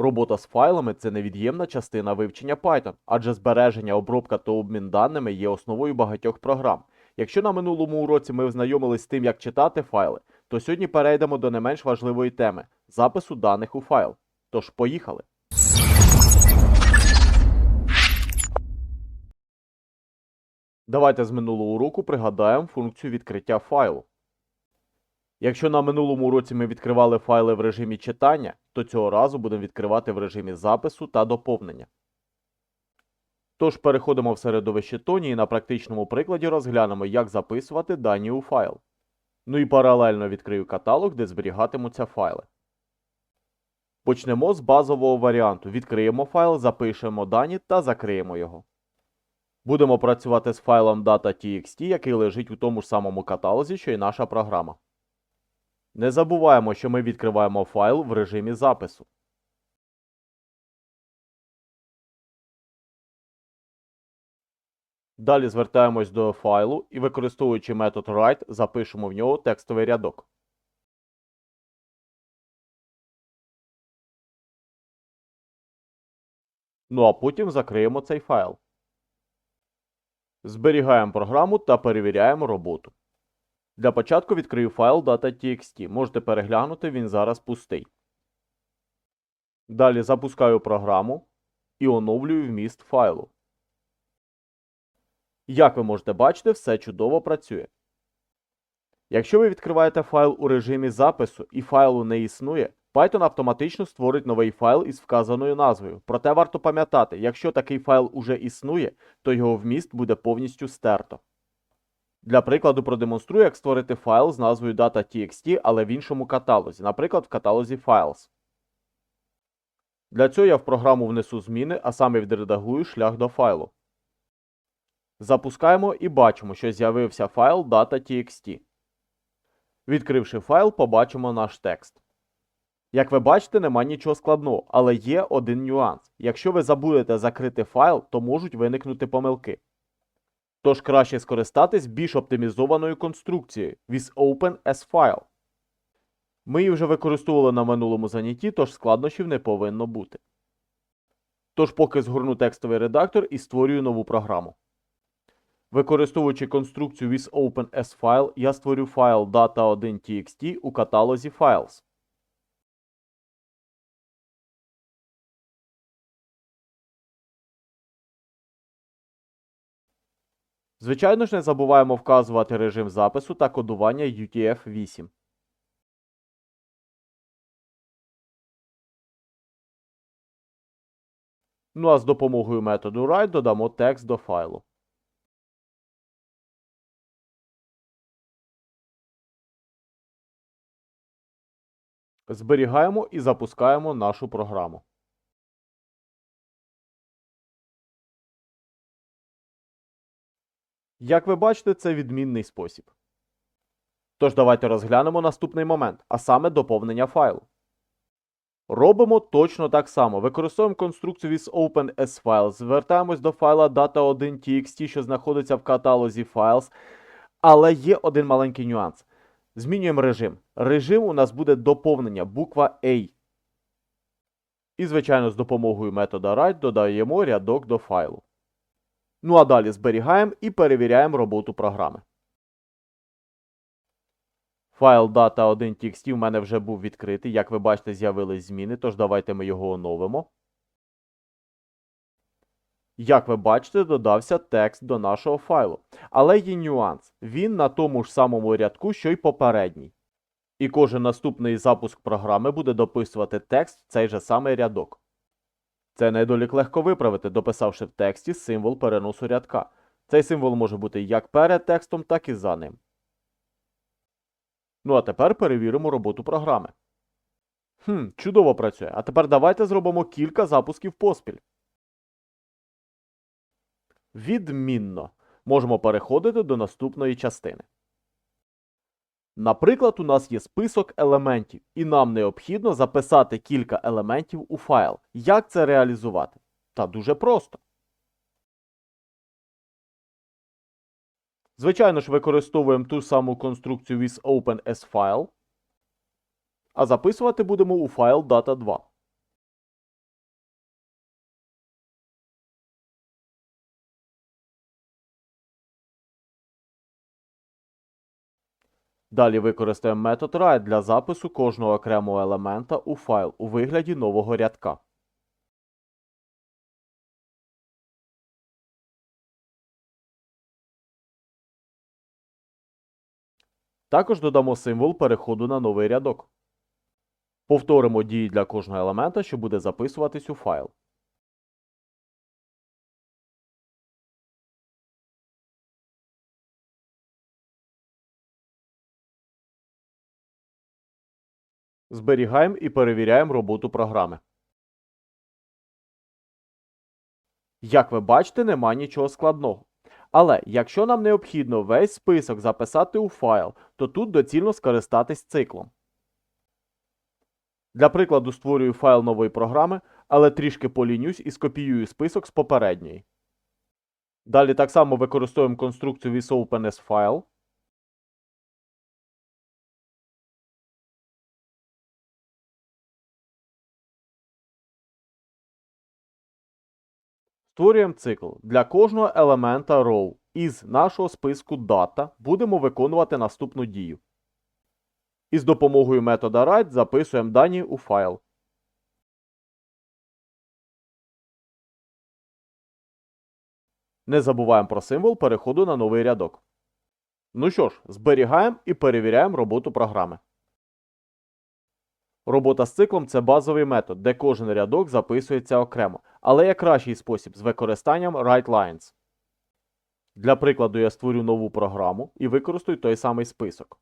Робота з файлами це невід'ємна частина вивчення Python, адже збереження, обробка та обмін даними є основою багатьох програм. Якщо на минулому уроці ми ознайомились з тим, як читати файли, то сьогодні перейдемо до не менш важливої теми запису даних у файл. Тож поїхали. Давайте з минулого уроку пригадаємо функцію відкриття файлу. Якщо на минулому уроці ми відкривали файли в режимі читання, то цього разу будемо відкривати в режимі запису та доповнення. Тож переходимо в середовище Тоні і на практичному прикладі розглянемо, як записувати дані у файл. Ну і паралельно відкрию каталог, де зберігатимуться файли. Почнемо з базового варіанту. Відкриємо файл, запишемо дані та закриємо його. Будемо працювати з файлом data.txt, який лежить у тому ж самому каталозі, що й наша програма. Не забуваємо, що ми відкриваємо файл в режимі запису. Далі звертаємось до файлу і, використовуючи метод write, запишемо в нього текстовий рядок. Ну а потім закриємо цей файл. Зберігаємо програму та перевіряємо роботу. Для початку відкрию файл data.txt. Можете переглянути, він зараз пустий. Далі запускаю програму і оновлюю вміст файлу. Як ви можете бачити, все чудово працює. Якщо ви відкриваєте файл у режимі запису і файлу не існує, Python автоматично створить новий файл із вказаною назвою. Проте варто пам'ятати, якщо такий файл уже існує, то його вміст буде повністю стерто. Для прикладу продемонструю, як створити файл з назвою data.txt, але в іншому каталозі, наприклад, в каталозі Files. Для цього я в програму внесу зміни, а саме відредагую шлях до файлу. Запускаємо і бачимо, що з'явився файл data.txt. Відкривши файл, побачимо наш текст. Як ви бачите, нема нічого складного, але є один нюанс. Якщо ви забудете закрити файл, то можуть виникнути помилки. Тож краще скористатись більш оптимізованою конструкцією with Open as File. Ми її вже використовували на минулому занятті, тож складнощів не повинно бути. Тож поки згорну текстовий редактор і створюю нову програму. Використовуючи конструкцію with Open as File, я створю файл data1.txt у каталозі Files. Звичайно ж, не забуваємо вказувати режим запису та кодування UTF-8. Ну а з допомогою методу write додамо текст до файлу. Зберігаємо і запускаємо нашу програму. Як ви бачите, це відмінний спосіб. Тож давайте розглянемо наступний момент, а саме доповнення файлу. Робимо точно так само. Використовуємо конструкцію with Open as звертаємось до файла data1.txt, що знаходиться в каталозі Files. Але є один маленький нюанс. Змінюємо режим. Режим у нас буде доповнення, буква A. І, звичайно, з допомогою метода write додаємо рядок до файлу. Ну а далі зберігаємо і перевіряємо роботу програми. Файл data1.txt в мене вже був відкритий. Як ви бачите, з'явились зміни, тож давайте ми його оновимо. Як ви бачите, додався текст до нашого файлу. Але є нюанс. Він на тому ж самому рядку, що й попередній. І кожен наступний запуск програми буде дописувати текст в цей же самий рядок. Це недолік легко виправити, дописавши в тексті символ переносу рядка. Цей символ може бути як перед текстом, так і за ним. Ну а тепер перевіримо роботу програми. Хм, чудово працює. А тепер давайте зробимо кілька запусків поспіль. Відмінно. Можемо переходити до наступної частини. Наприклад, у нас є список елементів, і нам необхідно записати кілька елементів у файл. Як це реалізувати? Та дуже просто. Звичайно ж, використовуємо ту саму конструкцію with Open as File, а записувати будемо у файл data2. Далі використаємо метод write для запису кожного окремого елемента у файл у вигляді нового рядка. Також додамо символ переходу на новий рядок. Повторимо дії для кожного елемента, що буде записуватись у файл. Зберігаємо і перевіряємо роботу програми. Як ви бачите, нема нічого складного. Але якщо нам необхідно весь список записати у файл, то тут доцільно скористатись циклом. Для прикладу створюю файл нової програми, але трішки полінюсь і скопіюю список з попередньої. Далі так само використовуємо конструкцію withOpenAsFile. Створюємо цикл. Для кожного елемента row із нашого списку data будемо виконувати наступну дію. І з допомогою метода write записуємо дані у файл. Не забуваємо про символ переходу на новий рядок. Ну що ж, зберігаємо і перевіряємо роботу програми. Робота з циклом це базовий метод, де кожен рядок записується окремо, але є кращий спосіб з використанням WriteLines. Для прикладу я створю нову програму і використаю той самий список.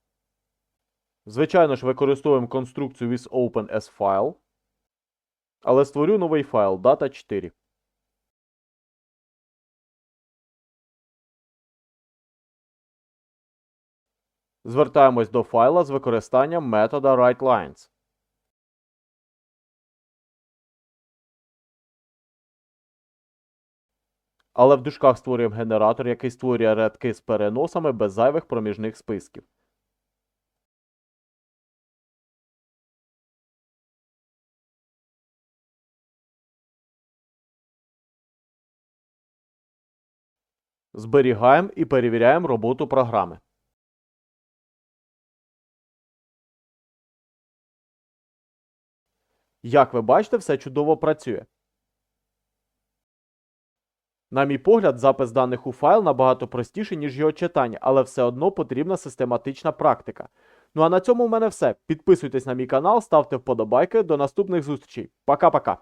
Звичайно ж, використовуємо конструкцію withOpenAsFile, але створю новий файл data4. Звертаємось до файла з використанням метода WriteLines. Але в дужках створюємо генератор, який створює рядки з переносами без зайвих проміжних списків. Зберігаємо і перевіряємо роботу програми. Як ви бачите, все чудово працює. На мій погляд, запис даних у файл набагато простіший, ніж його читання, але все одно потрібна систематична практика. Ну а на цьому в мене все. Підписуйтесь на мій канал, ставте вподобайки. До наступних зустрічей. Пока-пока.